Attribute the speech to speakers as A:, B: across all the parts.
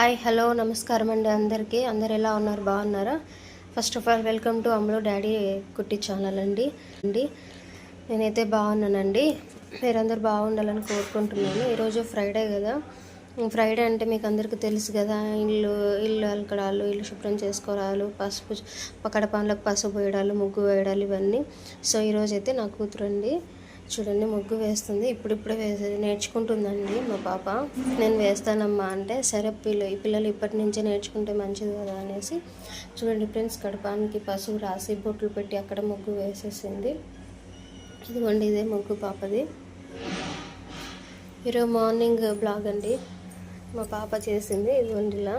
A: Hi hello నమస్కారం అండి అందరికీ. అందరు ఎలా ఉన్నారు? బాగున్నారా? First of all welcome to Ammulu daddy Kutti channel అండి. అండి నేనైతే బాగున్నానండి. మీరందరూ బాగుండాలని కోరుకుంటున్నాను. ఈరోజు ఫ్రైడే కదా. ఫ్రైడే అంటే మీకు అందరికీ తెలుసు కదా ఇల్లు ఇల్లు అలకడాలు ఇల్లు శుభ్రం చేసుకోవడాలు పసుపు పక్కడ పనులకు పసుపు వేయడాలు ముగ్గు వేయడాలు ఇవన్నీ. సో ఈరోజు అయితే నా కూతురు అండి చూడండి ముగ్గు వేస్తుంది. ఇప్పుడిప్పుడే వేసే నేర్చుకుంటుందండి మా పాప. నేను వేస్తానమ్మా అంటే సరే పిల్ల ఈ పిల్లలు ఇప్పటి నుంచే నేర్చుకుంటే మంచిది కదా అనేసి. చూడండి ఫ్రెండ్స్ కడపానికి పసుపు రాసి బొట్లు పెట్టి అక్కడ ముగ్గు వేసేసింది. ఇదిగోండి ఇదే ముగ్గు పాపది. ఈరోజు మార్నింగ్ బ్లాగ్ అండి. మా పాప చేసింది. ఇదిగోండి ఇలా.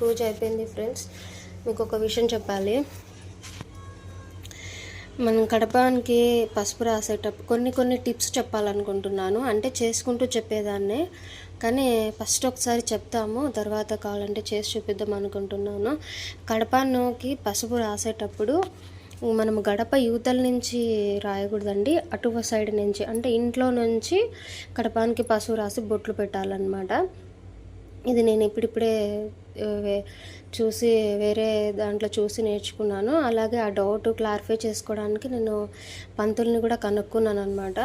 A: పూజ అయిపోయింది ఫ్రెండ్స్. మీకు ఒక విషయం చెప్పాలి. మనం కడపానికి పసుపు రాసేటప్పుడు కొన్ని కొన్ని టిప్స్ చెప్పాలనుకుంటున్నాను. అంటే చేసుకుంటూ చెప్పేదాన్నే. కానీ ఫస్ట్ ఒకసారి చెప్తాము. తర్వాత కావాలంటే చేసి చూపిద్దాం అనుకుంటున్నాను. కడపానికి పసుపు రాసేటప్పుడు మనం గడప యువతల నుంచి రాయకూడదండి. అటు సైడ్ నుంచి. అంటే ఇంట్లో నుంచి కడపానికి పసుపు రాసి బొట్లు పెట్టాలన్నమాట. ఇది నేను ఇప్పుడిప్పుడే వే- చూసి వేరే దాంట్లో చూసి నేర్చుకున్నాను. అలాగే ఆ డౌట్ క్లారిఫై చేసుకోవడానికి నేను పంతుల్ని కూడా కనుక్కున్నాను అనమాట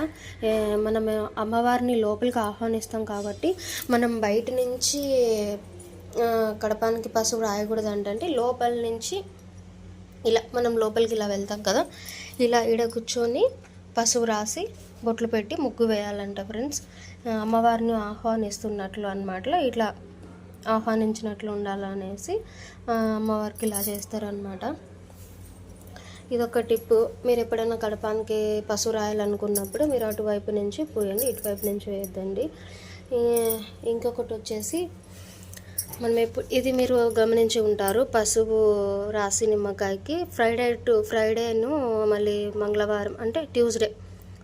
A: మనం అమ్మవారిని లోపలికి ఆహ్వానిస్తాం కాబట్టి మనం బయట నుంచి కడపానికి పసుపు రాయకూడదు అంటే లోపల నుంచి ఇలా మనం లోపలికి ఇలా వెళ్తాం కదా. ఇలా ఈడ కూర్చొని పసుపు రాసి బొట్లు పెట్టి ముగ్గు వేయాలంట ఫ్రెండ్స్. అమ్మవారిని ఆహ్వానిస్తున్నట్లు అనమాట ఇట్లా ఆహ్వానించినట్లు ఉండాలనేసి అమ్మవారికి ఇలా చేస్తారనమాట ఇదొక టిప్ మీరు ఎప్పుడైనా కడపానికి పశువు రాయాలనుకున్నప్పుడు మీరు అటువైపు నుంచి పోయండి ఇటువైపు నుంచి వేయద్దండి. ఇంకొకటి వచ్చేసి మనం ఎప్పుడు ఇది మీరు గమనించి ఉంటారు పసుపు రాసి నిమ్మకాయకి ఫ్రైడే టు ఫ్రైడేను మళ్ళీ మంగళవారం అంటే ట్యూస్డే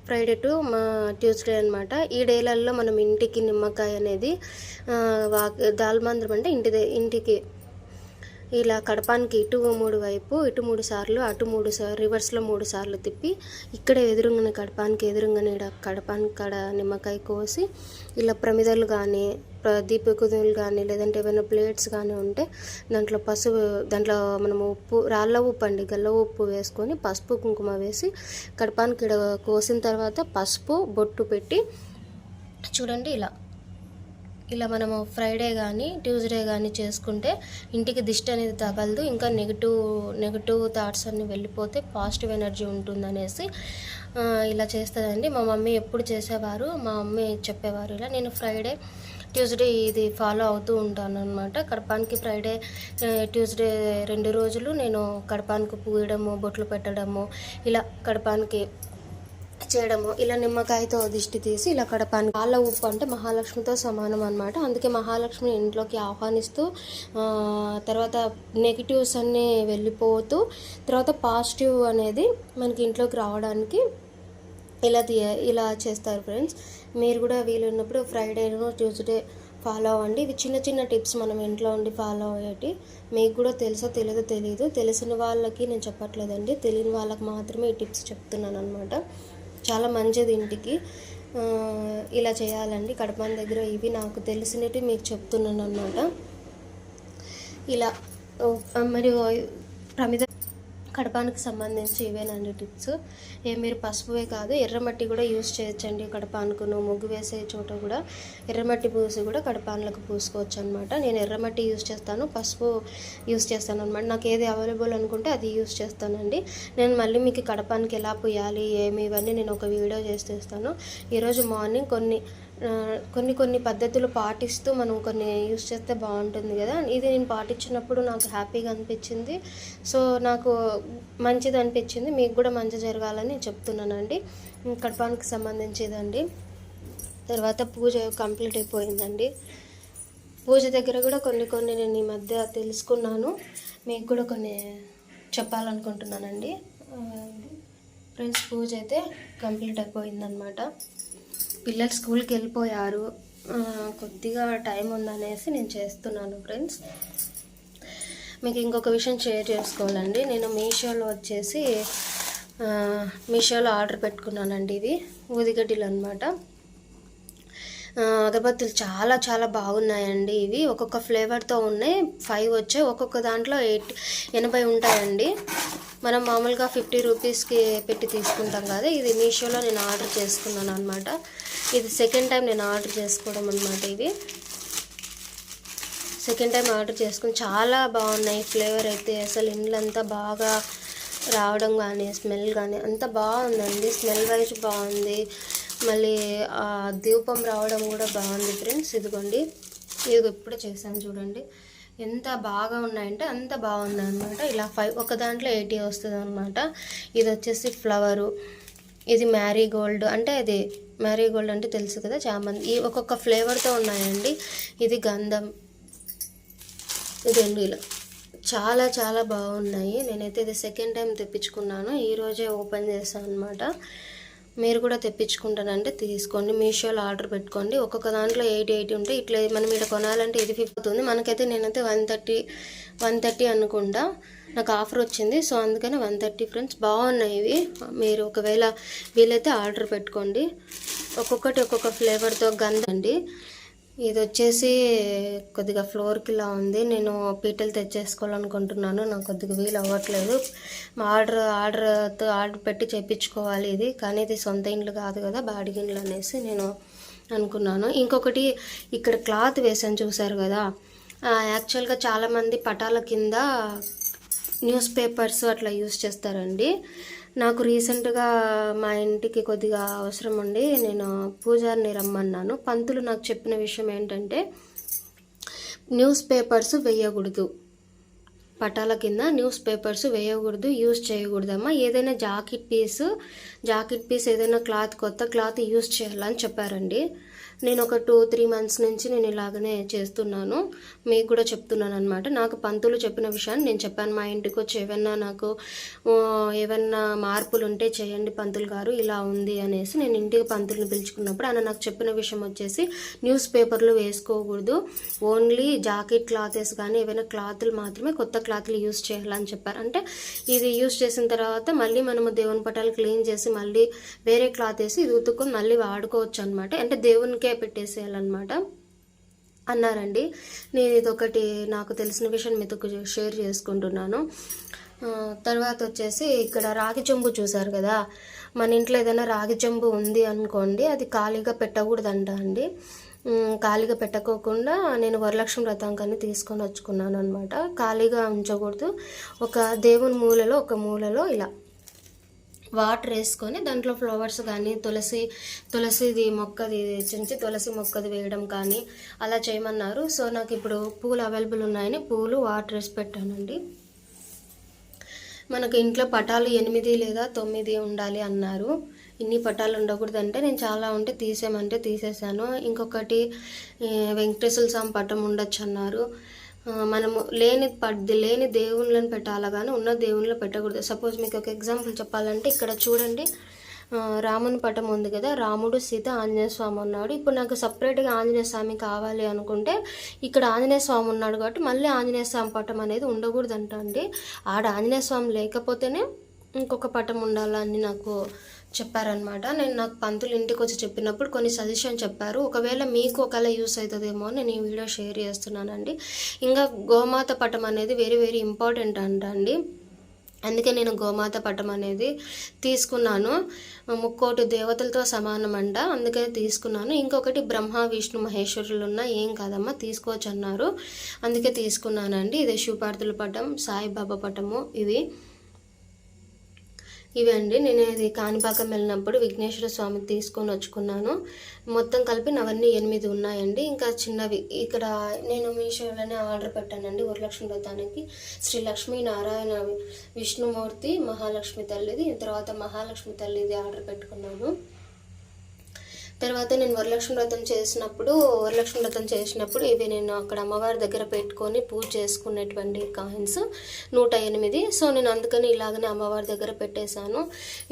A: ఫ్రైడే టు మా ట్యూస్డే అనమాట ఈ డేలలో మనం ఇంటికి నిమ్మకాయ అనేది వా- దాల్మంద్రం అంటే ఇంటి ఇంటికి ఇలా కడపానికి ఇటు మూడు వైపు ఇటు మూడు సార్లు అటు మూడు సార్లు రివర్స్లో మూడు సార్లు తిప్పి ఇక్కడ ఎదురుంగన కడపానికి ఎదురుగానే ఈడ కడపానికి కాడ నిమ్మకాయ కోసి ఇలా ప్రమిదలు కానీ దీపకుదులు కానీ లేదంటే ఏమైనా ప్లేట్స్ కానీ ఉంటే దాంట్లో పసుపు దాంట్లో మనం ఉప్పు రాళ్ళ ఉప్పు అండి గల్ల ఉప్పు వేసుకొని పసుపు కుంకుమ వేసి కడపానికి ఈడ కోసిన తర్వాత పసుపు బొట్టు పెట్టి చూడండి ఇలా. ఇలా మనము ఫ్రైడే కానీ ట్యూస్డే కానీ చేసుకుంటే ఇంటికి దిష్టి అనేది తగలదు. ఇంకా నెగిటివ్ నెగిటివ్ థాట్స్ అన్ని వెళ్ళిపోతే పాజిటివ్ ఎనర్జీ ఉంటుందనేసి ఇలా చేస్తుందండి. మా మమ్మీ ఎప్పుడు చేసేవారు మా మమ్మీ చెప్పేవారు ఇలా. నేను ఫ్రైడే ట్యూస్డే ఇది ఫాలో అవుతూ ఉంటాను అనమాట కడపానికి ఫ్రైడే ట్యూస్డే రెండు రోజులు నేను కడపానికి పూయడము బొట్లు పెట్టడము ఇలా కడపానికి చేయడము ఇలా నిమ్మకాయతో దిష్టి తీసి ఇలా కడపాను పాల ఉప్పు అంటే మహాలక్ష్మితో సమానం అనమాట అందుకే మహాలక్ష్మిని ఇంట్లోకి ఆహ్వానిస్తూ తర్వాత నెగిటివ్స్ అన్నీ వెళ్ళిపోతూ తర్వాత పాజిటివ్ అనేది మనకి ఇంట్లోకి రావడానికి ఇలా ఇలా చేస్తారు ఫ్రెండ్స్. మీరు కూడా వీలున్నప్పుడు ఫ్రైడేను ట్యూస్డే ఫాలో అవ్వండి. ఇవి చిన్న చిన్న టిప్స్ మనం ఇంట్లో ఉండి ఫాలో అయ్యేటి. మీకు కూడా తెలుసో తెలియదో తెలియదు తెలిసిన వాళ్ళకి నేను చెప్పట్లేదండి. తెలియని వాళ్ళకి మాత్రమే ఈ టిప్స్ చెప్తున్నాను అనమాట చాలా మంచిది ఇంటికి. ఇలా చేయాలండి. కడపాన్ దగ్గర ఇవి నాకు తెలిసినవి మీకు చెప్తున్నాను అనమాట ఇలా మరి ప్రమిద కడపానికి సంబంధించి ఇవేనండి టిప్స్. ఏ మీరు పసుపువే కాదు ఎర్రమట్టి కూడా యూజ్ చేయొచ్చండి కడపానుకును. ముగ్గు వేసే చోట కూడా ఎర్రమట్టి పూసి కూడా కడపానులకు పూసుకోవచ్చు అనమాట నేను ఎర్రమట్టి యూజ్ చేస్తాను పసుపు యూజ్ చేస్తాను అనమాట నాకు ఏది అవైలబుల్ అనుకుంటే అది యూజ్ చేస్తానండి. నేను మళ్ళీ మీకు కడపానికి ఎలా పోయాలి ఏమి ఇవన్నీ నేను ఒక వీడియో చేసేస్తాను ఈరోజు మార్నింగ్ కొన్ని కొన్ని కొన్ని పద్ధతులు పాటిస్తూ మనం కొన్ని యూస్ చేస్తే బాగుంటుంది కదా. ఇది నేను పాటించినప్పుడు నాకు హ్యాపీగా అనిపించింది. సో నాకు మంచిది అనిపించింది. మీకు కూడా మంచి జరగాలని చెప్తున్నానండి. కడపానికి సంబంధించిదండి. తర్వాత పూజ కంప్లీట్ అయిపోయిందండి. పూజ దగ్గర కూడా కొన్ని కొన్ని నేను ఈ మధ్య తెలుసుకున్నాను. మీకు కూడా కొన్ని చెప్పాలనుకుంటున్నానండి. ఫ్రెండ్స్ పూజ అయితే కంప్లీట్ అయిపోయిందనమాట పిల్లలు స్కూల్కి వెళ్ళిపోయారు కొద్దిగా టైం ఉందనేసి నేను చేస్తున్నాను ఫ్రెండ్స్. మీకు ఇంకొక విషయం షేర్ చేసుకోవాలండి. నేను మీషోలో వచ్చేసి మీషోలో ఆర్డర్ పెట్టుకున్నానండి ఇవి ఊదిగడ్డలు అనమాట అగరబత్తులు చాలా చాలా బాగున్నాయండి ఇవి. ఒక్కొక్క ఫ్లేవర్తో ఉన్నాయి. ఫైవ్ వచ్చాయి. ఒక్కొక్క దాంట్లో ఎయిట్ ఎనభై ఉంటాయండి. మనం మామూలుగా ఫిఫ్టీ రూపీస్కి పెట్టి తీసుకుంటాం కదా ఇది మీషోలో నేను ఆర్డర్ చేసుకున్నాను అనమాట ఇది సెకండ్ టైం నేను ఆర్డర్ చేసుకోవడం అనమాట ఇది. సెకండ్ టైం ఆర్డర్ చేసుకుని చాలా బాగున్నాయి. ఫ్లేవర్ అయితే అసలు ఇండ్లంతా బాగా రావడం కానీ స్మెల్ కానీ అంత బాగుందండి. స్మెల్ వైజ్ బాగుంది. మళ్ళీ ఆ దీపం రావడం కూడా బాగుంది ఫ్రెండ్స్ ఇదిగోండి. ఇది ఇప్పుడే చేశాను చూడండి. ఎంత బాగా ఉన్నాయంటే అంత బాగుంది అనమాట ఇలా ఫైవ్ ఒక దాంట్లో ఎయిటీ వస్తుంది అనమాట ఇది వచ్చేసి ఫ్లవరు ఇది మ్యారీగోల్డ్ అంటే అది మ్యారీగోల్డ్ అంటే తెలుసు కదా చామంతి. ఈ ఒక్కొక్క ఫ్లేవర్తో ఉన్నాయండి. ఇది గంధం. ఇది ఇలా. చాలా చాలా బాగున్నాయి. నేనైతే ఇది సెకండ్ టైం తెప్పించుకున్నాను. ఈరోజే ఓపెన్ చేశాను అనమాట మీరు కూడా తెప్పించుకుంటానంటే తీసుకోండి. మీషోలో ఆర్డర్ పెట్టుకోండి. ఒక్కొక్క దాంట్లో ఎయిటీ ఎయిటీ ఉంటే ఇట్లా మనం ఇక్కడ కొనాలంటే ఇది ఫిఫ్ అవుతుంది. మనకైతే నేనైతే వన్ థర్టీ వన్ థర్టీ అనుకుంటా నాకు ఆఫర్ వచ్చింది. సో అందుకని వన్ థర్టీ ఫ్రెండ్స్ బాగున్నాయి ఇవి. మీరు ఒకవేళ వీలైతే ఆర్డర్ పెట్టుకోండి. ఒక్కొక్కటి ఒక్కొక్క ఫ్లేవర్తో గంధండి ఇది వచ్చేసి కొద్దిగా ఫ్లోర్కి ఇలా ఉంది. నేను పీటలు తెచ్చేసుకోవాలనుకుంటున్నాను. నాకు కొద్దిగా వీలు అవ్వట్లేదు. ఆర్డర్ ఆర్డర్తో ఆర్డర్ పెట్టి చేయించుకోవాలి ఇది. కానీ ఇది సొంత ఇండ్లు కాదు కదా బాడిగిండ్లు అనేసి నేను అనుకున్నాను. ఇంకొకటి ఇక్కడ క్లాత్ వేసాను చూసారు కదా. యాక్చువల్గా చాలామంది పటాల కింద న్యూస్ పేపర్స్ అట్లా యూస్ చేస్తారండి. నాకు రీసెంట్గా మా ఇంటికి కొద్దిగా అవసరం ఉండి నేను పూజారిని రమ్మన్నాను. పంతులు నాకు చెప్పిన విషయం ఏంటంటే న్యూస్ పేపర్స్ వేయకూడదు. పటాల కింద న్యూస్ పేపర్స్ వేయకూడదు యూజ్ చేయకూడదమ్మా. ఏదైనా జాకెట్ పీస్ జాకెట్ పీస్ ఏదైనా క్లాత్ కొత్త క్లాత్ యూజ్ చేయాలని చెప్పారండి. నేను ఒక టూ త్రీ మంత్స్ నుంచి నేను ఇలాగనే చేస్తున్నాను. మీకు కూడా చెప్తున్నాను అనమాట నాకు పంతులు చెప్పిన విషయాన్ని నేను చెప్పాను. మా ఇంటికి వచ్చి ఏమన్నా నాకు ఏమన్నా మార్పులు ఉంటే చేయండి పంతులు గారు ఇలా ఉంది అనేసి నేను ఇంటికి పంతులను పిలుచుకున్నప్పుడు ఆయన నాకు చెప్పిన విషయం వచ్చేసి న్యూస్ పేపర్లు వేసుకోకూడదు. ఓన్లీ జాకెట్ క్లాతెస్ కానీ ఏవైనా క్లాతులు మాత్రమే కొత్త క్లాత్లు యూస్ చేయాలని చెప్పారు. అంటే ఇది యూస్ చేసిన తర్వాత మళ్ళీ మనము దేవుని పటాలు క్లీన్ చేసి మళ్ళీ వేరే క్లాత్ వేసి ఇది ఉతుక్కొని మళ్ళీ వాడుకోవచ్చు అనమాట అంటే దేవునికే పెట్టేసేయాలన్నమాట. అన్నారండి. నేను ఇదొకటి నాకు తెలిసిన విషయం మీతో షేర్ చేసుకుంటున్నాను. తర్వాత వచ్చేసి ఇక్కడ రాగి చెంబు చూసారు కదా. మన ఇంట్లో ఏదైనా రాగి చెంబు ఉంది అనుకోండి అది ఖాళీగా పెట్టకూడదంట అండి. ఖాళీగా పెట్టకోకుండా నేను వరలక్ష్మి వ్రతాంకాన్ని తీసుకొని వచ్చుకున్నాను అనమాట ఖాళీగా ఉంచకూడదు. ఒక దేవుని మూలలో ఒక మూలలో ఇలా. వాటర్ వేసుకొని దాంట్లో ఫ్లవర్స్ కానీ తులసి తులసిది మొక్కది చించి తులసి మొక్కది వేయడం కానీ అలా చేయమన్నారు. సో నాకు ఇప్పుడు పూలు అవైలబుల్ ఉన్నాయని పూలు వాటర్ వేసి పెట్టానండి. మనకు ఇంట్లో పటాలు ఎనిమిది లేదా తొమ్మిది ఉండాలి అన్నారు. ఇన్ని పటాలు ఉండకూడదంటే నేను చాలా ఉంటే తీసేయమంటే తీసేసాను ఇంకొకటి వెంకటేశ్వర స్వామి పటం ఉండొచ్చు అన్నారు. మనము లేని పడ్ లేని దేవుళ్ళని పెట్టాలా కానీ ఉన్న దేవుళ్ళని పెట్టకూడదు. సపోజ్ మీకు ఒక ఎగ్జాంపుల్ చెప్పాలంటే ఇక్కడ చూడండి. రాముని పటం ఉంది కదా. రాముడు సీత ఆంజనేయ స్వామి ఉన్నాడు. ఇప్పుడు నాకు సపరేట్గా ఆంజనేయ స్వామి కావాలి అనుకుంటే ఇక్కడ ఆంజనేయ స్వామి ఉన్నాడు కాబట్టి మళ్ళీ ఆంజనేయ స్వామి పటం అనేది ఉండకూడదంట అండి. ఆడ ఆంజనేయ స్వామి లేకపోతేనే ఇంకొక పటం ఉండాలని నాకు? చెప్పారనమాట నేను నాకు పంతులు ఇంటికి వచ్చి చెప్పినప్పుడు కొన్ని సజెషన్ చెప్పారు. ఒకవేళ మీకు ఒకవేళ యూస్ అవుతుందేమో నేను ఈ వీడియో షేర్ చేస్తున్నానండి. ఇంకా గోమాత పటం అనేది వెరీ వెరీ ఇంపార్టెంట్ అంట అండి అందుకే నేను గోమాత పటం అనేది తీసుకున్నాను. ముక్కోటి దేవతలతో సమానం అంట అందుకని తీసుకున్నాను. ఇంకొకటి బ్రహ్మ విష్ణు మహేశ్వరులు ఉన్న ఏం కాదమ్మా తీసుకోవచ్చు అన్నారు అందుకే తీసుకున్నానండి. ఇది శివపార్థుల పటం సాయిబాబా పటము ఇవి. ఇవి అండి నేను ఇది కాణిపాకం వెళ్ళినప్పుడు విఘ్నేశ్వర స్వామి తీసుకొని వచ్చుకున్నాను. మొత్తం కలిపి నవన్నీ ఎనిమిది ఉన్నాయండి. ఇంకా చిన్నవి. ఇక్కడ నేను మీషోలోనే ఆర్డర్ పెట్టానండి. వరలక్ష్మి వ్రతానికి శ్రీ లక్ష్మీ నారాయణ విష్ణుమూర్తి మహాలక్ష్మి తల్లిది తర్వాత మహాలక్ష్మి తల్లిది ఆర్డర్ పెట్టుకున్నాను. తర్వాత నేను వరలక్ష్మి వ్రతం చేసినప్పుడు వరలక్ష్మి వ్రతం చేసినప్పుడు ఇవి నేను అక్కడ అమ్మవారి దగ్గర పెట్టుకొని పూజ చేసుకునేటువంటి కాయిన్స్ నూట ఎనిమిది. సో నేను అందుకని ఇలాగనే అమ్మవారి దగ్గర పెట్టేశాను.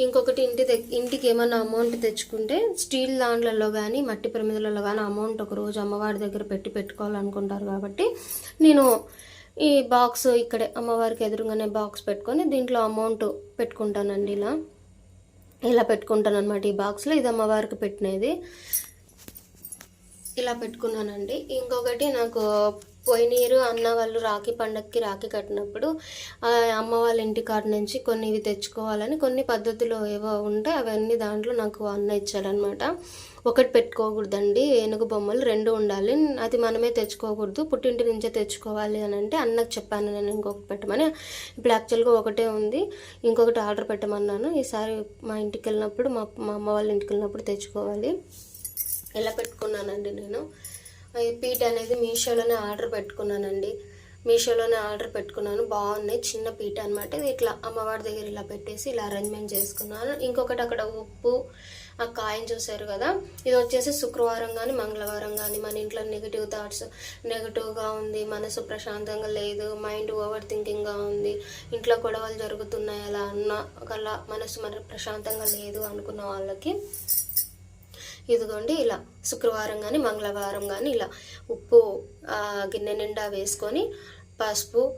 A: ఇంకొకటి ఇంటి ఇంటికి ఏమైనా అమౌంట్ తెచ్చుకుంటే స్టీల్ దాంట్లలో కానీ మట్టి ప్రమిదలలో కానీ అమౌంట్ ఒక రోజు అమ్మవారి దగ్గర పెట్టి పెట్టుకోవాలనుకుంటారు కాబట్టి నేను ఈ బాక్స్ ఇక్కడే అమ్మవారికి ఎదురుగానే బాక్స్ పెట్టుకొని దీంట్లో అమౌంట్ పెట్టుకుంటానండి ఇలా. ఇలా పెట్టుకుంటాను అనమాట ఈ బాక్స్లో ఇది అమ్మవారికి పెట్టినది. ఇలా పెట్టుకున్నానండి. ఇంకొకటి నాకు పోయినీరు అన్న వాళ్ళు రాఖీ పండగకి రాఖీ కట్టినప్పుడు ఆ అమ్మ వాళ్ళ ఇంటి కాడ నుంచి కొన్ని ఇవి తెచ్చుకోవాలని కొన్ని పద్ధతులు ఏవో ఉంటే అవన్నీ దాంట్లో నాకు అన్న ఇచ్చాడనమాట ఒకటి పెట్టుకోకూడదండి ఏనుగు బొమ్మలు రెండు ఉండాలి. అది మనమే తెచ్చుకోకూడదు పుట్టింటి నుంచే తెచ్చుకోవాలి అని అంటే అన్నకు చెప్పాను నేను ఇంకొకటి పెట్టమని. ఇప్పుడు యాక్చువల్గా ఒకటే ఉంది ఇంకొకటి ఆర్డర్ పెట్టమన్నాను. ఈసారి మా ఇంటికి వెళ్ళినప్పుడు మా మా అమ్మ వాళ్ళ ఇంటికి వెళ్ళినప్పుడు తెచ్చుకోవాలి. ఎలా పెట్టుకున్నానండి నేను? పీట్ అనేది మీషోలోనే ఆర్డర్ పెట్టుకున్నానండి. మీషోలోనే ఆర్డర్ పెట్టుకున్నాను. బాగున్నాయి. చిన్న పీట అనమాట ఇది ఇట్లా అమ్మవారి దగ్గర ఇలా పెట్టేసి ఇలా అరేంజ్మెంట్ చేసుకున్నాను. ఇంకొకటి అక్కడ ఉప్పు ఆ కాయని చూశారు కదా? ఇది వచ్చేసి శుక్రవారం కానీ మంగళవారం కానీ మన ఇంట్లో నెగిటివ్ థాట్స్ నెగిటివ్గా ఉంది. మనసు ప్రశాంతంగా లేదు. మైండ్ ఓవర్ థింకింగ్గా ఉంది. ఇంట్లో గొడవలు జరుగుతున్నాయి అలా అన్న ఒకలా మనసు మన ప్రశాంతంగా లేదు అనుకున్న వాళ్ళకి ఇదిగోండి ఇలా శుక్రవారం కానీ మంగళవారం కానీ ఇలా ఉప్పు గిన్నె నిండా వేసుకొని పసుపు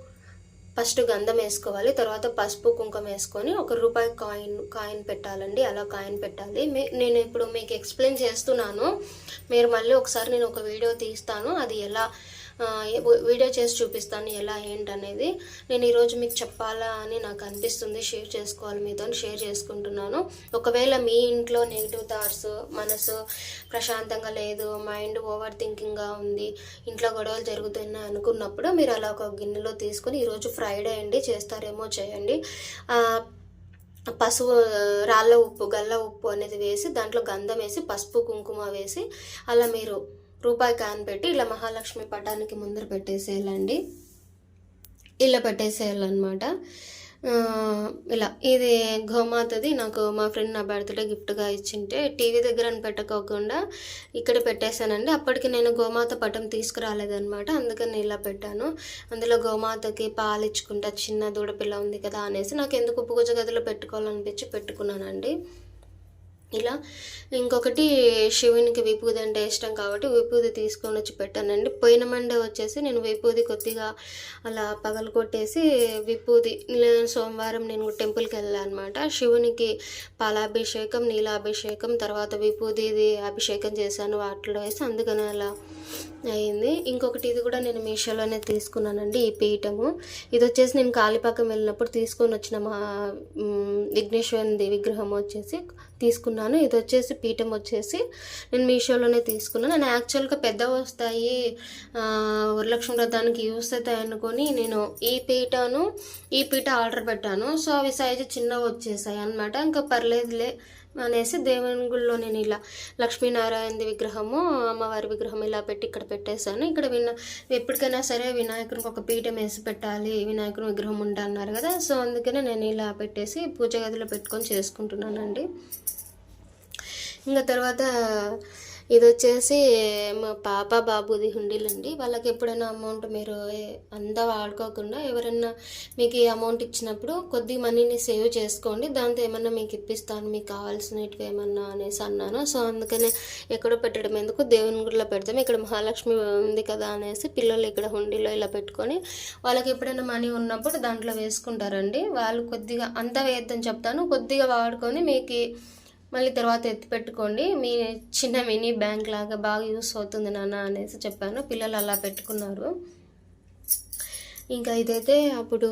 A: ఫస్ట్ గంధం వేసుకోవాలి తర్వాత పసుపు కుంకుమ వేసుకొని ఒక రూపాయి కాయిన్ కాయిన్ పెట్టాలండి అలా కాయిన్ పెట్టాలి. మీ- నేను ఇప్పుడు మీకు ఎక్స్ప్లెయిన్ చేస్తున్నాను. మీరు మళ్ళీ ఒకసారి నేను ఒక వీడియో తీస్తాను అది ఎలా వీడియో చేసి చూపిస్తాను ఎలా ఏంటనేది. నేను ఈరోజు మీకు చెప్పాలా అని నాకు అనిపిస్తుంది. షేర్ చేసుకోవాలి మీతో షేర్ చేసుకుంటున్నాను. ఒకవేళ మీ ఇంట్లో నెగిటివ్ థాట్స్ మనసు ప్రశాంతంగా లేదు మైండ్ ఓవర్ థింకింగ్గా ఉంది ఇంట్లో గొడవలు జరుగుతున్నాయి అనుకున్నప్పుడు మీరు అలా ఒక గిన్నెలో తీసుకొని ఈరోజు ఫ్రైడే అండి చేస్తారేమో చేయండి. పసుపు రాళ్ళ ఉప్పు గల్ల ఉప్పు అనేది వేసి దాంట్లో గంధం వేసి పసుపు కుంకుమ వేసి అలా మీరు రూపాయి క్యాన్ పెట్టి ఇలా మహాలక్ష్మి పటానికి ముందర పెట్టేసేయాలండి. ఇలా పెట్టేసేయాలన్నమాట. ఇలా ఇది గోమాతది. నాకు మా ఫ్రెండ్ నా బర్త్డే గిఫ్ట్గా ఇచ్చింటే టీవీ దగ్గర అని పెట్టకోకుండా ఇక్కడ పెట్టేశానండి. అప్పటికి నేను గోమాత పటం తీసుకురాలేదనమాట అందుకని ఇలా పెట్టాను. అందులో గోమాతకి పాలు ఇచ్చుకుంటా చిన్న దూడపిల్ల ఉంది కదా అనేసి నాకు ఎందుకు పూజ గదిలో పెట్టుకోవాలనిపించి పెట్టుకున్నానండి. ఇలా ఇంకొకటి శివునికి విభూది అంటే ఇష్టం కాబట్టి విభూది తీసుకొని వచ్చి పెట్టానండి. పోయిన మండే వచ్చేసి నేను విభూది కొద్దిగా అలా పగలు కొట్టేసి విభూది సోమవారం నేను టెంపుల్కి వెళ్ళాను అనమాట శివునికి పాలాభిషేకం నీలాభిషేకం తర్వాత విభూదిది అభిషేకం చేశాను వాటిలో వేసి అందుకని అలా అయింది. ఇంకొకటి ఇది కూడా నేను మీషోలోనే తీసుకున్నానండి ఈ పీఠము. ఇది వచ్చేసి నేను కాలిపాకం వెళ్ళినప్పుడు తీసుకొని వచ్చిన మా విఘ్నేశ్వరుని విగ్రహం వచ్చేసి తీసుకున్నాను. ఇది వచ్చేసి పీఠం వచ్చేసి నేను మీషోలోనే తీసుకున్నాను. నేను యాక్చువల్గా పెద్దవి వస్తాయి వరలక్ష్మి వ్రతానికి యూస్ అవుతాయి అనుకొని నేను ఈ పీటను ఈ పీట ఆర్డర్ పెట్టాను. సో అవి సైజు చిన్నవి వచ్చేసాయి అనమాట ఇంకా పర్లేదులే. అనేసి దేవుని గుళ్ళో నేను ఇలా లక్ష్మీనారాయణది విగ్రహము అమ్మవారి విగ్రహం ఇలా పెట్టి ఇక్కడ పెట్టేశాను. ఇక్కడ వినా ఎప్పటికైనా సరే వినాయకునికి ఒక పీఠం వేసి పెట్టాలి వినాయకుని విగ్రహం ఉంటే అన్నారు కదా. సో అందుకనే నేను ఇలా పెట్టేసి పూజ గదిలో పెట్టుకొని చేసుకుంటున్నానండి. ఇంకా తర్వాత ఇది వచ్చేసి మా పాప బాబుది హుండీలండి. వాళ్ళకి ఎప్పుడైనా అమౌంట్ మీరు అంతా వాడుకోకుండా ఎవరైనా మీకు ఈ అమౌంట్ ఇచ్చినప్పుడు కొద్ది మనీని సేవ్ చేసుకోండి. దాంతో ఏమన్నా మీకు ఇప్పిస్తాను మీకు కావాల్సినట్టుగా ఏమన్నా అనేసి అన్నాను. సో అందుకనే ఎక్కడో పెట్టడం ఎందుకు? దేవుని గుడిలో పెడతాం. ఇక్కడ మహాలక్ష్మి ఉంది కదా అనేసి పిల్లలు ఇక్కడ హుండీలో ఇలా పెట్టుకొని వాళ్ళకి ఎప్పుడైనా మనీ ఉన్నప్పుడు దాంట్లో వేసుకుంటారండి. వాళ్ళు కొద్దిగా అంతా వేద్దని చెప్తాను. కొద్దిగా వాడుకొని మీకు మళ్ళీ తర్వాత ఎత్తి పెట్టుకోండి. మీ చిన్న మినీ బ్యాంక్ లాగా బాగా యూస్ అవుతుంది నాన్న అనేసి చెప్పాను. పిల్లలు అలా పెట్టుకున్నారు. ఇంకా ఇదైతే అప్పుడు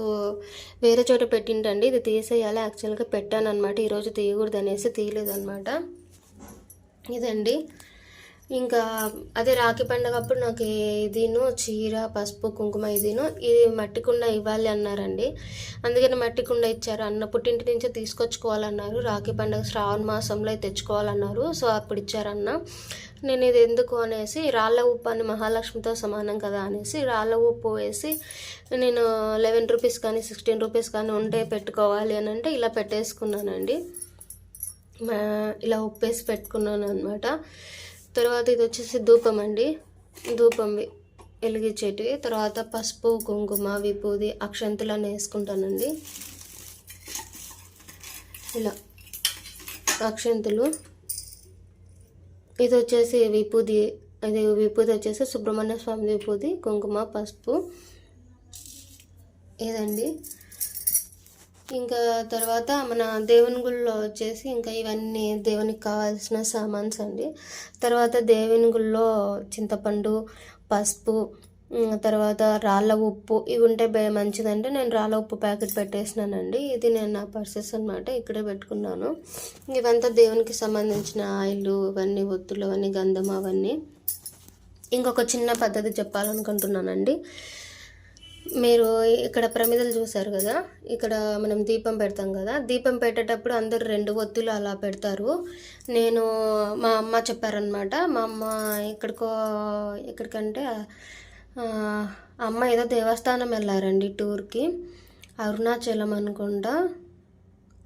A: వేరే చోట పెట్టింటండి ఇది తీసేయాలి. యాక్చువల్గా పెట్టాను అనమాట ఈరోజు తీయకూడదు అనేసి తీయలేదన్నమాట. ఇదండి. ఇంకా అదే రాఖీ పండుగ అప్పుడు నాకు ఇదిను చీర పసుపు కుంకుమ ఇదిను ఇది మట్టి కుండ ఇవ్వాలి అన్నారండి. అందుకని మట్టి కుండ ఇచ్చారు. అన్న పుట్టింటి నుంచే తీసుకొచ్చుకోవాలన్నారు. రాఖీ పండుగ శ్రావణ మాసంలో తెచ్చుకోవాలన్నారు. సో అప్పుడు ఇచ్చారన్న. నేను ఇది ఎందుకు అనేసి రాళ్ళ ఉప్పు అని మహాలక్ష్మితో సమానం కదా అనేసి రాళ్ళ ఉప్పు వేసి నేను లెవెన్ రూపీస్ కానీ సిక్స్టీన్ రూపీస్ కానీ ఉంటే పెట్టుకోవాలి అని అంటే ఇలా పెట్టేసుకున్నానండి. ఇలా ఇలా ఉప్పేసి పెట్టుకున్నాను అనమాట తర్వాత ఇది వచ్చేసి ధూపం అండి. ధూపం వెలిగించేటివి. తర్వాత పసుపు కుంకుమ విపూది అక్షంతులను వేసుకుంటానండి. ఇలా అక్షంతులు. ఇది వచ్చేసి విపూది అది విపూది వచ్చేసి సుబ్రహ్మణ్య స్వామి విపూది కుంకుమ పసుపు. ఇదండి. ఇంకా తర్వాత మన దేవుని గుళ్ళో వచ్చేసి ఇంకా ఇవన్నీ దేవునికి కావాల్సిన సామాన్స్ అండి. తర్వాత దేవుని గుళ్ళో చింతపండు పసుపు తర్వాత రాళ్ళ ఉప్పు ఇవి ఉంటే మంచిదంటే నేను రాళ్ళ ఉప్పు ప్యాకెట్ పెట్టేసినానండి. ఇది నేను నా పర్సెస్ అనమాట ఇక్కడే పెట్టుకున్నాను. ఇవంతా దేవునికి సంబంధించిన ఆయిల్ ఇవన్నీ ఒత్తులు అవన్నీ గంధం అవన్నీ. ఇంకొక చిన్న పద్ధతి చెప్పాలనుకుంటున్నానండి. మీరు ఇక్కడ ప్రమిదలు చూసారు కదా ఇక్కడ మనం దీపం పెడతాం కదా దీపం పెట్టేటప్పుడు అందరూ రెండు ఒత్తులు అలా పెడతారు. నేను మా అమ్మ చెప్పారనమాట మా అమ్మ ఎక్కడికో ఎక్కడికంటే అమ్మ ఏదో దేవస్థానం వెళ్ళారండి టూర్కి అరుణాచలం అనుకుంటా.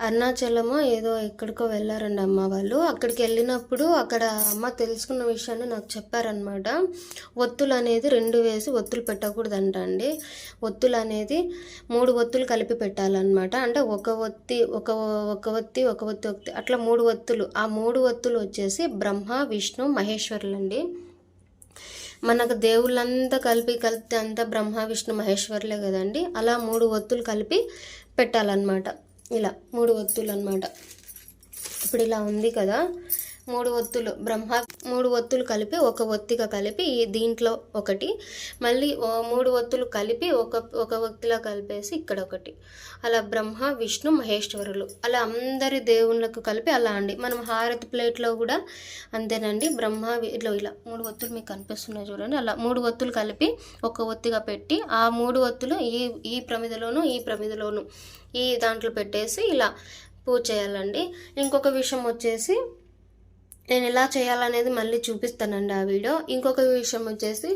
A: అరుణాచలమో ఏదో ఎక్కడికో వెళ్ళారండి అమ్మ వాళ్ళు. అక్కడికి వెళ్ళినప్పుడు అక్కడ అమ్మ తెలుసుకున్న విషయాన్ని నాకు చెప్పారనమాట ఒత్తులు అనేది రెండు వేసి ఒత్తులు పెట్టకూడదంట అండి. ఒత్తులు అనేది మూడు ఒత్తులు కలిపి పెట్టాలన్నమాట. అంటే ఒక ఒత్తి ఒక ఒక ఒత్తి ఒక ఒత్తి ఒత్తి అట్లా మూడు ఒత్తులు. ఆ మూడు ఒత్తులు వచ్చేసి బ్రహ్మ విష్ణు మహేశ్వరులు అండి మనకు దేవుళ్ళంతా కలిపి కలిపితే అంతా బ్రహ్మ విష్ణు మహేశ్వరులే కదండి. అలా మూడు ఒత్తులు కలిపి పెట్టాలన్నమాట. ఇలా మూడు ఒత్తులు అన్నమాట. ఇప్పుడు ఇలా ఉంది కదా. మూడు ఒత్తులు బ్రహ్మ మూడు ఒత్తులు కలిపి ఒక ఒత్తిగా కలిపి ఈ దీంట్లో ఒకటి మళ్ళీ మూడు ఒత్తులు కలిపి ఒక ఒక ఒత్తిలా కలిపేసి ఇక్కడ ఒకటి. అలా బ్రహ్మ విష్ణు మహేశ్వరులు. అలా అందరి దేవుళ్ళకు కలిపి అలా అండి. మనం హారతి ప్లేట్లో కూడా అంతేనండి. బ్రహ్మ ఇట్లా ఇలా మూడు ఒత్తులు మీకు కనిపిస్తున్నాయి చూడండి. అలా మూడు ఒత్తులు కలిపి ఒక ఒత్తిగా పెట్టి ఆ మూడు ఒత్తులు ఈ ఈ ప్రమిదలోను ఈ ప్రమిదలోను ఈ దాంట్లో పెట్టేసి ఇలా పూజ చేయాలండి. ఇంకొక విషయం వచ్చేసి నేను ఎలా చేయాలనేది మళ్ళీ చూపిస్తానండి ఆ వీడియో. ఇంకొక విషయం వచ్చేసి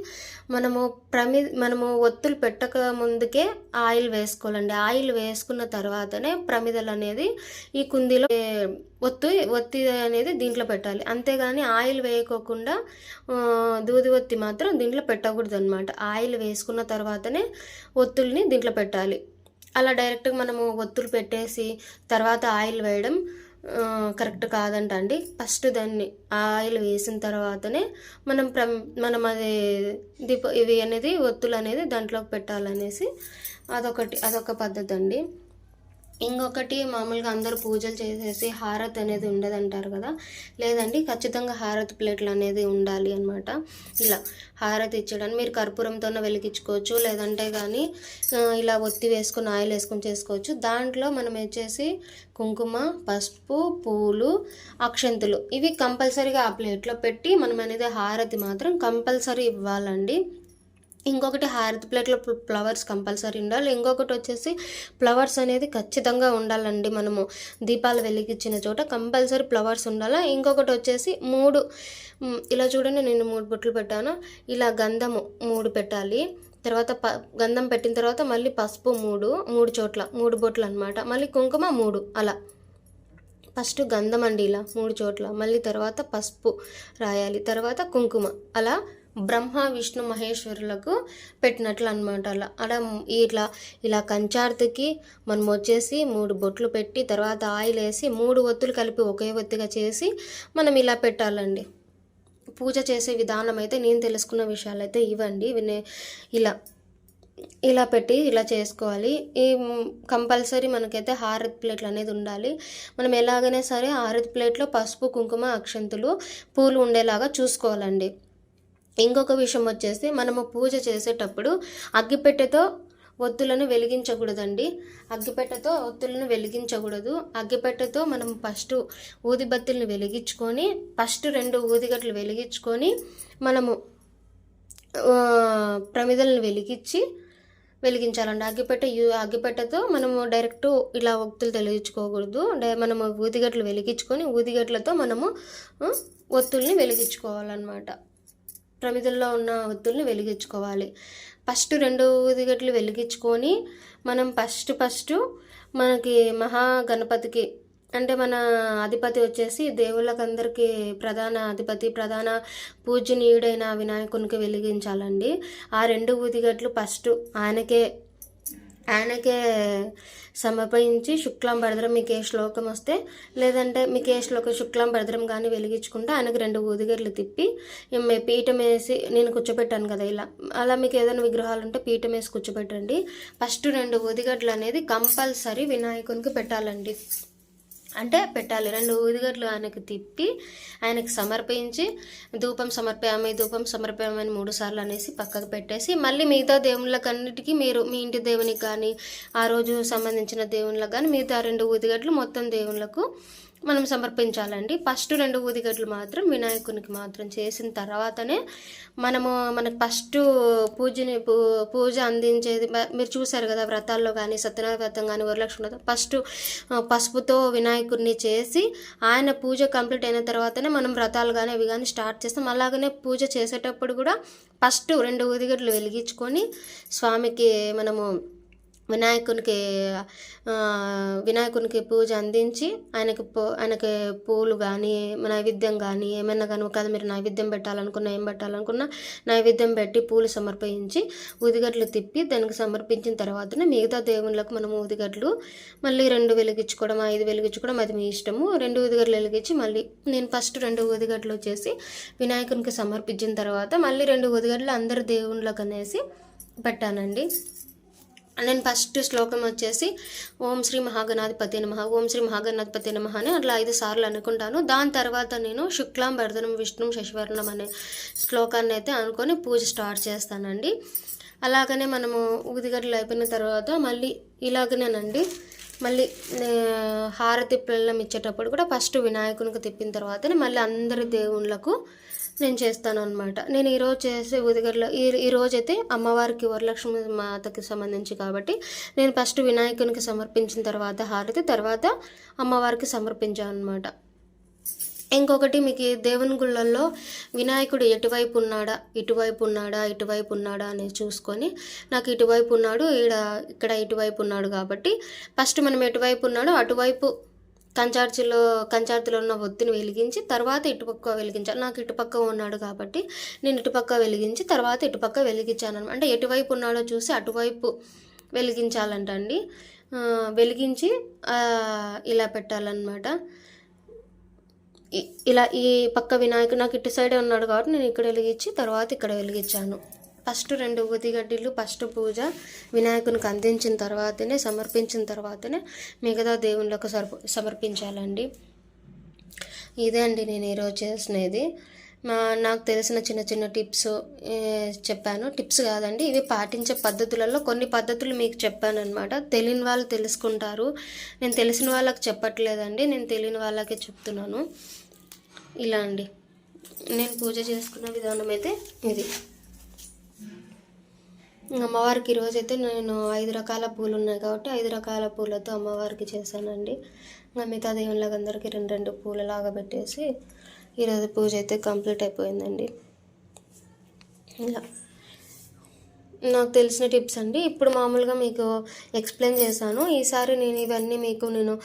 A: మనము ప్రమి మనము ఒత్తులు పెట్టక ముందుకే ఆయిల్ వేసుకోవాలండి. ఆయిల్ వేసుకున్న తర్వాతనే ప్రమిదలు అనేది ఈ కుందీలో ఒత్తు ఒత్తి అనేది దీంట్లో పెట్టాలి. అంతేగాని ఆయిల్ వేయకోకుండా దూది ఒత్తి మాత్రం దీంట్లో పెట్టకూడదు అనమాట ఆయిల్ వేసుకున్న తర్వాతనే ఒత్తుల్ని దీంట్లో పెట్టాలి. అలా డైరెక్ట్గా మనము ఒత్తులు పెట్టేసి తర్వాత ఆయిల్ వేయడం కరెక్ట్ కాదంట అండి ఫస్ట్ దాన్ని ఆయిల్ వేసిన తర్వాతనే మనం ప్ర మనం అది దీప ఇవి అనేది ఒత్తులు అనేది దాంట్లోకి పెట్టాలనేసి అదొకటి అదొక పద్ధతి అండి ఇంకొకటి మామూలుగా అందరూ పూజలు చేసేసి హారతి అనేది ఉండదంటారు కదా. లేదండి ఖచ్చితంగా హారతి ప్లేట్లు అనేది ఉండాలి అనమాట ఇలా హారతి ఇచ్చడానికి మీరు కర్పూరంతోనే వెలిగించుకోవచ్చు లేదంటే కానీ ఇలా ఒత్తి వేసుకొని ఆయిల్ వేసుకొని చేసుకోవచ్చు. దాంట్లో మనం వచ్చేసి కుంకుమ పసుపు పూలు అక్షంతులు ఇవి కంపల్సరీగా ఆ ప్లేట్లో పెట్టి మనం అనేది హారతి మాత్రం కంపల్సరీ ఇవ్వాలండి. ఇంకొకటి హారతి ప్లేట్లో ఫ్లవర్స్ కంపల్సరీ ఉండాలి. ఇంకొకటి వచ్చేసి ఫ్లవర్స్ అనేది ఖచ్చితంగా ఉండాలండి మనము. దీపాలు వెలిగించిన చోట కంపల్సరీ ఫ్లవర్స్ ఉండాలి? ఇంకొకటి వచ్చేసి మూడు ఇలా చూడండి నేను మూడు బొట్లు పెట్టాను. ఇలా గంధము మూడు పెట్టాలి. తర్వాత ప గంధం పెట్టిన తర్వాత మళ్ళీ పసుపు మూడు మూడు చోట్ల మూడు బొట్లు అనమాట మళ్ళీ కుంకుమ మూడు అలా. ఫస్ట్ గంధం అండి ఇలా మూడు చోట్ల. మళ్ళీ తర్వాత పసుపు రాయాలి. తర్వాత కుంకుమ అలా. బ్రహ్మ విష్ణు మహేశ్వరులకు పెట్టినట్లు అనమాట అలా అలా ఇట్లా ఇలా కంచార్తికి మనం వచ్చేసి మూడు బొట్లు పెట్టి తర్వాత ఆయిల్ వేసి మూడు ఒత్తులు కలిపి ఒకే ఒత్తిగా చేసి మనం ఇలా పెట్టాలండి. పూజ చేసే విధానం అయితే నేను తెలుసుకున్న విషయాలు అయితే ఇవ్వండి వినే ఇలా ఇలా పెట్టి ఇలా చేసుకోవాలి. ఈ కంపల్సరీ మనకైతే హారతి ప్లేట్లు అనేది ఉండాలి. మనం ఎలాగైనా సరే హారతి ప్లేట్లో పసుపు కుంకుమ అక్షంతులు పూలు ఉండేలాగా చూసుకోవాలండి. ఇంకొక విషయం వచ్చేసి మనము పూజ చేసేటప్పుడు అగ్గిపెట్టెతో ఒత్తులను వెలిగించకూడదండి. అగ్గిపెట్టెతో ఒత్తులను వెలిగించకూడదు. అగ్గిపెట్టెతో మనం ఫస్ట్ ఊదిబత్తులను వెలిగించుకొని ఫస్ట్ రెండు ఊదిగట్లు వెలిగించుకొని మనము ప్రమిదలను వెలిగించి వెలిగించాలండి. అగ్గిపెట్టె యూ అగ్గిపెట్టెతో మనము డైరెక్ట్ ఇలా ఒత్తులు వెలిగించుకోకూడదు డై- మనము ఊదిగట్లు వెలిగించుకొని ఊదిగట్లతో మనము ఒత్తుల్ని వెలిగించుకోవాలన్నమాట. ప్రమిదల్లో ఉన్న ఒత్తుల్ని వెలిగించుకోవాలి. ఫస్ట్ రెండు ఊదిగట్లు వెలిగించుకొని మనం ఫస్ట్ ఫస్ట్ మనకి మహా గణపతికి అంటే మన అధిపతి వచ్చేసి దేవుళ్ళకందరికీ ప్రధాన అధిపతి ప్రధాన పూజనీయుడైన వినాయకునికి వెలిగించాలండి. ఆ రెండు ఊదిగట్లు ఫస్ట్ ఆయనకే ఆయనకే సమర్పించి శుక్లం భరద్రం మీకు ఏ శ్లోకం వస్తే లేదంటే మీకు ఏ శ్లోకం శుక్లం భరద్రం కానీ వెలిగించుకుంటే ఆయనకు రెండు ఊదిగడ్లు తిప్పి మే- పీఠం వేసి నేను కూర్చోబెట్టాను కదా ఇలా. అలా మీకు ఏదైనా విగ్రహాలు ఉంటే పీఠం వేసి కూర్చోబెట్టండి. ఫస్ట్ రెండు ఊదిగడ్లు అనేది కంపల్సరీ వినాయకునికి పెట్టాలండి. అంటే పెట్టాలి. రెండు ఊదిగడ్లు ఆయనకు తిప్పి ఆయనకు సమర్పించి ధూపం సమర్పయామి ధూపం సమర్పయామని మూడు సార్లు అనేసి పక్కకు పెట్టేసి మళ్ళీ మిగతా దేవుళ్ళకన్నిటికీ మీరు మీ ఇంటి దేవునికి కానీ ఆ రోజు సంబంధించిన దేవుళ్ళకి కానీ మిగతా రెండు ఊదిగడ్లు మొత్తం దేవుళ్ళకు మనం సమర్పించాలండి. ఫస్ట్ రెండు ఊదిగడ్లు మాత్రం వినాయకునికి మాత్రం చేసిన తర్వాతనే మనము మనకు ఫస్ట్ పూజని పూ- పూజ అందించేది మీరు చూసారు కదా వ్రతాల్లో కానీ సత్యనారాయణ వ్రతం కానీ వరలక్ష్మి వ్రతం ఫస్ట్ పసుపుతో వినాయకుడిని చేసి ఆయన పూజ కంప్లీట్ అయిన తర్వాతనే మనం వ్రతాలు కానీ అవి కానీ స్టార్ట్ చేస్తాం. అలాగనే పూజ చేసేటప్పుడు కూడా ఫస్ట్ రెండు ఊదిగడ్లు వెలిగించుకొని స్వామికి మనము వినాయకునికి వినాయకునికి పూజ అందించి ఆయనకి పూ ఆయనకి పూలు కానీ నైవేద్యం కానీ ఏమైనా కానీ ఒకవేళ మీరు నైవేద్యం పెట్టాలనుకున్నా ఏం పెట్టాలనుకున్నా నైవేద్యం పెట్టి పూలు సమర్పించి ఊదిగడ్లు తిప్పి దానికి సమర్పించిన తర్వాతనే మిగతా దేవుళ్ళకు మనం ఊదిగడ్లు మళ్ళీ రెండు వెలిగించుకోవడం ఐదు వెలిగించుకోవడం అది మీ ఇష్టము. రెండు ఊదిగడ్లు వెలిగించి మళ్ళీ నేను ఫస్ట్ రెండు ఊదిగడ్లు వచ్చేసి వినాయకునికి సమర్పించిన తర్వాత మళ్ళీ రెండు ఊదిగడ్లు అందరు దేవుళ్ళకు అనేసి పెట్టానండి. నేను ఫస్ట్ శ్లోకం వచ్చేసి ఓం శ్రీ మహాగణాధిపతి నమ ఓం శ్రీ మహాగణాధిపతి నమ అని అట్లా ఐదు సార్లు అనుకుంటాను. దాని తర్వాత నేను శుక్లాం భరతనం విష్ణు శశివర్ణం అనే శ్లోకాన్ని అయితే అనుకొని పూజ స్టార్ట్ చేస్తానండి. అలాగనే మనము ఊదిగడ్డలు అయిపోయిన తర్వాత మళ్ళీ ఇలాగనేనండి. మళ్ళీ హారతి పిల్లలం ఇచ్చేటప్పుడు కూడా ఫస్ట్ వినాయకునికి తిప్పిన తర్వాతనే మళ్ళీ అందరి దేవుళ్ళకు నేను చేస్తాను అనమాట నేను ఈరోజు చేసే ఉదిగర్లో ఈ ఈరోజు అయితే అమ్మవారికి వరలక్ష్మి మాతకి సంబంధించి కాబట్టి నేను ఫస్ట్ వినాయకునికి సమర్పించిన తర్వాత హారతి తర్వాత అమ్మవారికి సమర్పించాను అనమాట ఇంకొకటి మీకు దేవుని గుళ్ళల్లో వినాయకుడు ఎటువైపు ఉన్నాడా ఇటువైపు ఉన్నాడా ఇటువైపు ఉన్నాడా అనేది చూసుకొని నాకు ఇటువైపు ఉన్నాడు ఈడ ఇక్కడ ఇటువైపు ఉన్నాడు కాబట్టి ఫస్ట్ మనం ఎటువైపు ఉన్నాడో అటువైపు కంచార్చిలో కంచార్తిలో ఉన్న ఒత్తిని వెలిగించి తర్వాత ఇటుపక్క వెలిగించాను నాకు ఇటుపక్క ఉన్నాడు కాబట్టి నేను ఇటుపక్క వెలిగించి తర్వాత ఇటుపక్క వెలిగించాను అనమాట అంటే ఎటువైపు ఉన్నాడో చూసి అటువైపు వెలిగించాలంట అండి వెలిగించి ఇలా పెట్టాలన్నమాట. ఇలా ఈ పక్క వినాయకుడు నాకు ఇటు సైడే ఉన్నాడు కాబట్టి నేను ఇక్కడ వెలిగించి తర్వాత ఇక్కడ వెలిగించాను. ఫస్ట్ రెండు ఉదిగడ్డీలు ఫస్ట్ పూజ వినాయకునికి అందించిన తర్వాతనే సమర్పించిన తర్వాతనే మిగతా దేవుళ్ళకు సర్ప సమర్పించాలండి. ఇదే అండి నేను ఈరోజు చేసినది. మా నాకు తెలిసిన చిన్న చిన్న టిప్స్ చెప్పాను. టిప్స్ కాదండి ఇవి పాటించే పద్ధతులలో కొన్ని పద్ధతులు మీకు చెప్పాను అనమాట తెలియని వాళ్ళు తెలుసుకుంటారు. నేను తెలిసిన వాళ్ళకి చెప్పట్లేదండి నేను తెలియని వాళ్ళకే చెప్తున్నాను. ఇలా అండి. నేను పూజ చేసుకున్న విధానం అయితే ఇది. అమ్మవారికి ఈరోజు అయితే నేను ఐదు రకాల పూలు ఉన్నాయి కాబట్టి ఐదు రకాల పూలతో అమ్మవారికి చేశానండి. ఇంకా మిగతా దేవుళ్ళకి అందరికీ రెండు రెండు పూలలాగా పెట్టేసి ఈరోజు పూజ అయితే కంప్లీట్ అయిపోయిందండి. ఇలా నాకు తెలిసిన టిప్స్ అండి. ఇప్పుడు మామూలుగా మీకు ఎక్స్ప్లెయిన్ చేశాను. ఈసారి నేను ఇవన్నీ మీకు నేను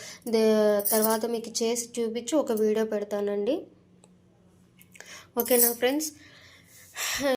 A: తర్వాత మీకు చేసి చూపించి ఒక వీడియో పెడతానండి. ఓకేనా ఫ్రెండ్స్?